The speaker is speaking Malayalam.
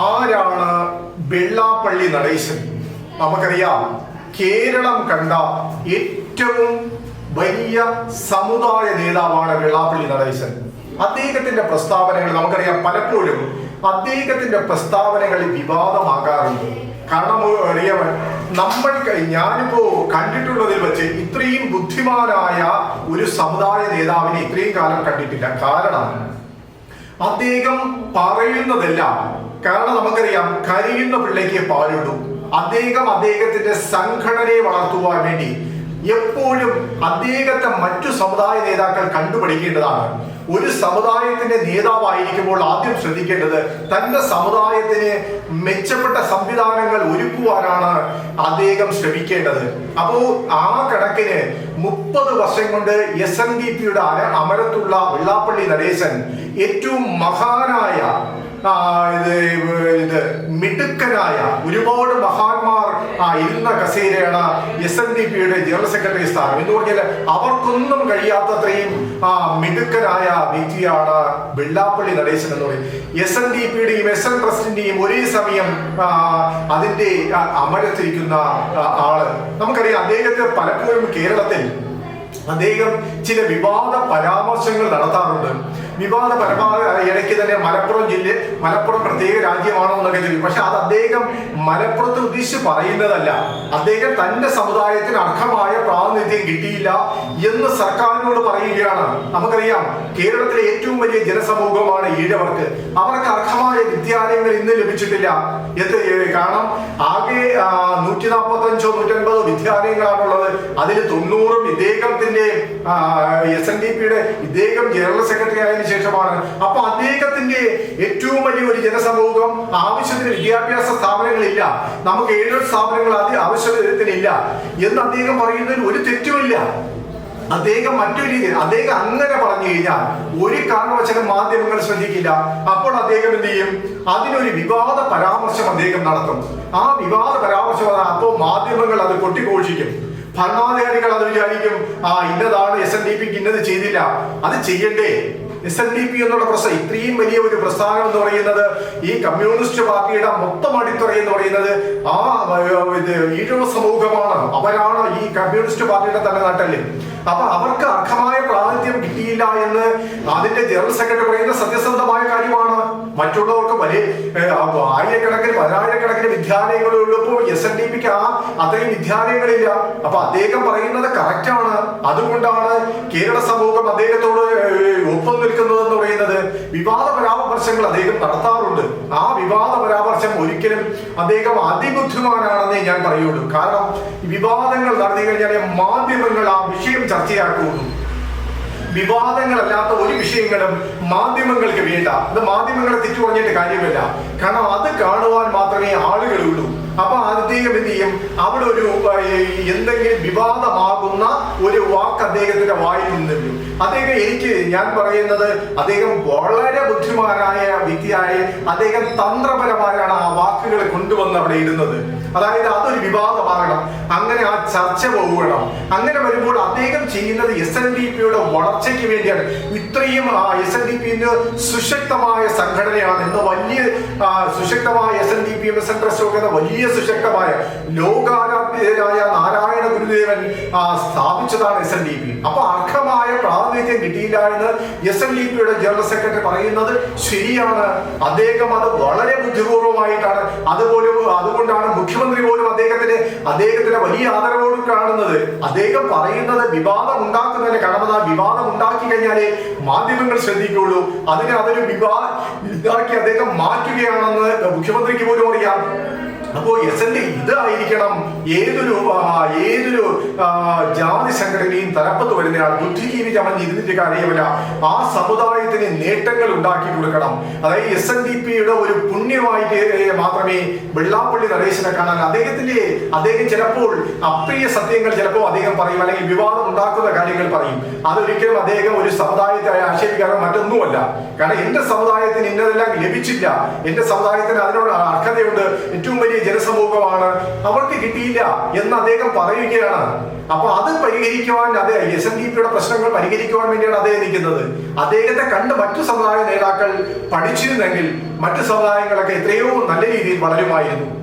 ആരാണ് വെള്ളാപ്പള്ളി നടേശൻ? നമുക്കറിയാം കേരളം കണ്ട ഏറ്റവും വലിയ സമുദായ നേതാവാണ് വെള്ളാപ്പള്ളി നടേശൻ. അദ്ദേഹത്തിന്റെ പ്രസ്താവനകൾ നമുക്കറിയാം പലപ്പോഴും അദ്ദേഹത്തിന്റെ പ്രസ്താവനകൾ വിവാദമാകാറുണ്ട്. കാരണം അറിയവൻ നമ്മൾ ഞാനിപ്പോ കണ്ടിട്ടുള്ളതിൽ വെച്ച് ഇത്രയും ബുദ്ധിമാനായ ഒരു സമുദായ നേതാവിനെ ഇത്രയും കാലം കണ്ടിട്ടില്ല. കാരണം അദ്ദേഹം പറയുന്നതെല്ലാം കാരണം നമുക്കറിയാം കരയുന്ന പിള്ളേക്ക് പാലുള്ളൂ അദ്ദേഹം അദ്ദേഹത്തിന്റെ സംഘടനയെ വളർത്തുവാൻ വേണ്ടി എപ്പോഴും അദ്ദേഹത്തെ മറ്റു സമുദായ നേതാക്കൾ കണ്ടുപിടിക്കേണ്ടതാണ് ഒരു സമുദായത്തിന്റെ നേതാവായിരിക്കുമ്പോൾ ആദ്യം ശ്രദ്ധിക്കേണ്ടത് തന്റെ സമുദായത്തിന് മെച്ചപ്പെട്ട സംവിധാനങ്ങൾ ഒരുക്കുവാനാണ് അദ്ദേഹം ശ്രമിക്കേണ്ടത്. അപ്പോ ആ കണക്കിന് മുപ്പത് വർഷം കൊണ്ട് എസ് എൻ ഡി പിയുടെ അമരത്തുള്ള വെള്ളാപ്പള്ളി നടേശൻ ഏറ്റവും മഹാനായ മിടുക്കനായ ഒരുപാട് മഹാന്മാർ ആ, ഇരുന്ന കസേരയാണ് എസ് എൻ ഡി പിയുടെ ജനറൽ സെക്രട്ടറി സ്ഥാനം. എന്ന് പറഞ്ഞാൽ അവർക്കൊന്നും കഴിയാത്തത്രയും ആ, മിടുക്കനായ വ്യക്തിയാണ് വെള്ളാപ്പള്ളി നടേശൻ എന്ന് പറയും. എസ് എൻ ഡി പിയുടെയും എസ് എൻ ട്രസ്റ്റിന്റെയും ഒരേ സമയം അതിന്റെ അമരത്തിരിക്കുന്ന ആൾ. നമുക്കറിയാം അദ്ദേഹത്തെ പലപ്പോഴും കേരളത്തിൽ അദ്ദേഹം ചില വിവാദ പരാമർശങ്ങൾ നടത്താറുണ്ട്. വിവാദ പരമാവധി ഇടയ്ക്ക് തന്നെ മലപ്പുറം ജില്ല മലപ്പുറം പ്രത്യേക രാജ്യമാണോ എന്നൊക്കെ ചോദിക്കും. പക്ഷെ അത് അദ്ദേഹം മലപ്പുറത്ത് ഉദ്ദേശിച്ച് പറയുന്നതല്ല. അദ്ദേഹം തന്റെ സമുദായത്തിന് അർഹമായ പ്രാതിനിധ്യം കിട്ടിയില്ല എന്ന് സർക്കാരിനോട് പറയുകയാണ്. നമുക്കറിയാം കേരളത്തിലെ ഏറ്റവും വലിയ ജനസമൂഹമാണ് ഈഴവർക്ക്. അവർക്ക് അർഹമായ വിദ്യാലയങ്ങൾ ഇന്ന് ലഭിച്ചിട്ടില്ല. എന്ത് കാരണം ആകെ നൂറ്റി നാൽപ്പത്തഞ്ചോ നൂറ്റൻപതോ വിദ്യാലയങ്ങളാണുള്ളത്. അതിൽ തൊണ്ണൂറും ഇദ്ദേഹത്തിന്റെ എസ് എൻ ഡി പിയുടെ ഇദ്ദേഹം ജനറൽ സെക്രട്ടറി ആയതിനു ശേഷമാണ്. അപ്പൊ അദ്ദേഹത്തിന്റെ ഏറ്റവും വലിയ ഒരു ജനസമൂഹം ആവശ്യത്തിന് വിദ്യാഭ്യാസ സ്ഥാപനങ്ങളില്ല. നമുക്ക് ഏഴ് സ്ഥാപനങ്ങൾ ആവശ്യത്തിനില്ല എന്ന് അദ്ദേഹം പറയുന്നതിൽ ഒരു തെറ്റുമില്ല. അദ്ദേഹം മറ്റൊരു രീതിയിൽ അദ്ദേഹം അങ്ങനെ പറഞ്ഞു കഴിഞ്ഞാൽ ഒരു കാരണവശാലും മാധ്യമങ്ങൾ ശ്രദ്ധിക്കില്ല. അപ്പോൾ അദ്ദേഹം എന്ത് ചെയ്യും? അതിനൊരു വിവാദ പരാമർശം അദ്ദേഹം നടത്തും. ആ വിവാദ പരാമർശം അപ്പോൾ മാധ്യമങ്ങൾ അത് കൊട്ടിഘോഷിക്കും. ഭരണാധികാരികൾ അത് വിചാരിക്കും ആ ഇന്നതാണ് എസ് എൻ ഡി പിക്ക് ഇന്നത് ചെയ്തില്ല. അത് ചെയ്യണ്ടേ? എസ് എൻ ഡി പി എന്നുള്ള പ്രശ്നം ഇത്രയും വലിയ ഒരു പ്രസ്ഥാനം എന്ന് പറയുന്നത് ഈ കമ്മ്യൂണിസ്റ്റ് പാർട്ടിയുടെ മൊത്തം അടിത്തറ എന്ന് പറയുന്നത് ആ ഇത് ഈഴവ സമൂഹമാണ്. അവരാണ് ഈ കമ്മ്യൂണിസ്റ്റ് പാർട്ടിയുടെ തന്നെ നട്ടൽ അപ്പൊ അവർക്ക് അർഹമായ പ്രാതിനിധ്യം കിട്ടിയില്ല എന്ന് അതിന്റെ ജനറൽ സെക്രട്ടറി പറയുന്ന സത്യസന്ധമായ കാര്യമാണ്. മറ്റുള്ളവർക്ക് വലിയ ആയിരക്കണക്കിന് പതിനായിരക്കണക്കിന് വിദ്യാലയങ്ങൾ ഉള്ളപ്പോൾ എസ് എൻ ഡി പിക്ക് ആ അത്രയും വിദ്യാലയങ്ങളില്ല. അപ്പൊ അദ്ദേഹം പറയുന്നത് കറക്റ്റാണ് അതുകൊണ്ടാണ് കേരള സമൂഹം അദ്ദേഹത്തോട് ഒപ്പം നിൽക്കുന്നത് എന്ന് പറയുന്നത്. വിവാദ പരാമർശങ്ങൾ അദ്ദേഹം നടത്താറുണ്ട്. ആ വിവാദ പരാമർശം ഒരിക്കലും അദ്ദേഹം അതിബുദ്ധിമാനാണെന്നേ ഞാൻ പറയുള്ളൂ. കാരണം വിവാദങ്ങൾ നടത്തി കഴിഞ്ഞാൽ മാധ്യമങ്ങൾ ആ വിഷയം ചർച്ചയാക്കുള്ളൂ വിവാദങ്ങളല്ലാത്ത ഒരു വിഷയങ്ങളും മാധ്യമങ്ങൾക്ക് വേണ്ട. അത് മാധ്യമങ്ങളെ തിരിച്ചു പറഞ്ഞിട്ട് കാര്യമില്ല. കാരണം അത് കാണുവാൻ മാത്രമേ ആളുകളുള്ളൂ. അപ്പൊ അദ്ദേഹം എന്ത് ചെയ്യും? അവിടെ ഒരു എന്തെങ്കിലും വിവാദമാകുന്ന ഒരു വാക്ക് അദ്ദേഹത്തിന്റെ വായിൽ നിന്ന് അദ്ദേഹം എനിക്ക് ഞാൻ പറയുന്നത് അദ്ദേഹം വളരെ ബുദ്ധിമാനായ വ്യക്തിയായ അദ്ദേഹം തന്ത്രപരമായാണ് ആ വാക്കുകളെ കൊണ്ടുവന്ന് അവിടെ ഇരുന്നത് അതായത് അതൊരു വിവാദമാകണം. അങ്ങനെ ആ ചർച്ച പോകണം അങ്ങനെ വരുമ്പോൾ അദ്ദേഹം ചെയ്യുന്നത് എസ് എൻ ഡി പിയുടെ വളർച്ചയ്ക്ക് വേണ്ടിയാണ്. ഇത്രയും എസ് എൻ ഡി പിന്റെ സുശക്തമായ സംഘടനയാണ് ഇന്ന് വലിയ സുശക്തമായ S N D P M S N trust വലിയ സുശക്തമായ ലോകാരാധ്യരായ നാരായണ ഗുരുദേവൻ സ്ഥാപിച്ചതാണ് എസ് എൻ ഡി പി അപ്പൊ അർഹമായ പ്രാതിനിധ്യം കിട്ടിയില്ല എന്ന് എസ് എൻ ഡി പിയുടെ ജനറൽ സെക്രട്ടറി പറയുന്നത് ശരിയാണ്. അദ്ദേഹം അത് വളരെ ബുദ്ധിപൂർവമായിട്ടാണ് അതുപോലെ അതുകൊണ്ടാണ് മുഖ്യമന്ത്രി പോലും അദ്ദേഹത്തിന്റെ അദ്ദേഹത്തിന്റെ വലിയ ആദരവോട് കാണുന്നത്. അദ്ദേഹം പറയുന്നത് വിവാദം ഉണ്ടാക്കുന്നതിന് കാരണം വിവാദം ഉണ്ടാക്കി കഴിഞ്ഞാലേ മാധ്യമങ്ങൾ ശ്രദ്ധിക്കുള്ളൂ. അതിനെ അതൊരു വിവാദം ഇതാക്കി അദ്ദേഹം മാറ്റുകയാണെന്ന് മുഖ്യമന്ത്രിക്ക് പോലും അറിയാം. അപ്പോ എസ് എൻ ഡി ഇതായിരിക്കണം ഏതൊരു ഏതൊരു ജാതി സംഘടനയും തലപ്പത്ത് വരുന്നയാൾ ബുദ്ധിജീവി ചമഞ്ഞ് ഇരുന്നിട്ട് കാര്യമില്ല ആ സമുദായത്തിന് നേട്ടങ്ങൾ ഉണ്ടാക്കി കൊടുക്കണം. അതായത് എസ് എൻ ഡി പിയുടെ ഒരു പുണ്യമായിട്ട് മാത്രമേ വെള്ളാപ്പള്ളി നടേശനെ കാണാൻ അദ്ദേഹത്തിന്റെ അദ്ദേഹം ചിലപ്പോൾ അപ്രിയ സത്യങ്ങൾ ചിലപ്പോൾ അദ്ദേഹം പറയും അല്ലെങ്കിൽ വിവാദം ഉണ്ടാക്കുന്ന കാര്യങ്ങൾ പറയും. അതൊരിക്കലും അദ്ദേഹം ഒരു സമുദായത്തെ ആക്ഷേപിക്കാനോ മറ്റൊന്നുമല്ല. കാരണം എന്റെ സമുദായത്തിന് ഇന്നതെല്ലാം ലഭിച്ചില്ല. എന്റെ സമുദായത്തിന് അതിനോട് അർഹതയുണ്ട്. ഏറ്റവും വലിയ ജനസമൂഹമാണ്. അവർക്ക് കിട്ടിയില്ല എന്ന് അദ്ദേഹം പറയുകയാണ്. അപ്പൊ അത് പരിഹരിക്കുവാൻ അതെ എസ് എൻ ഡി പിയുടെ പ്രശ്നങ്ങൾ പരിഹരിക്കുവാൻ വേണ്ടിയാണ് അദ്ദേഹം നിൽക്കുന്നത് അദ്ദേഹത്തെ കണ്ട് മറ്റു സമുദായ നേതാക്കൾ പഠിച്ചിരുന്നെങ്കിൽ മറ്റു സമുദായങ്ങളൊക്കെ എത്രയോ നല്ല രീതിയിൽ വളരുമായിരുന്നു.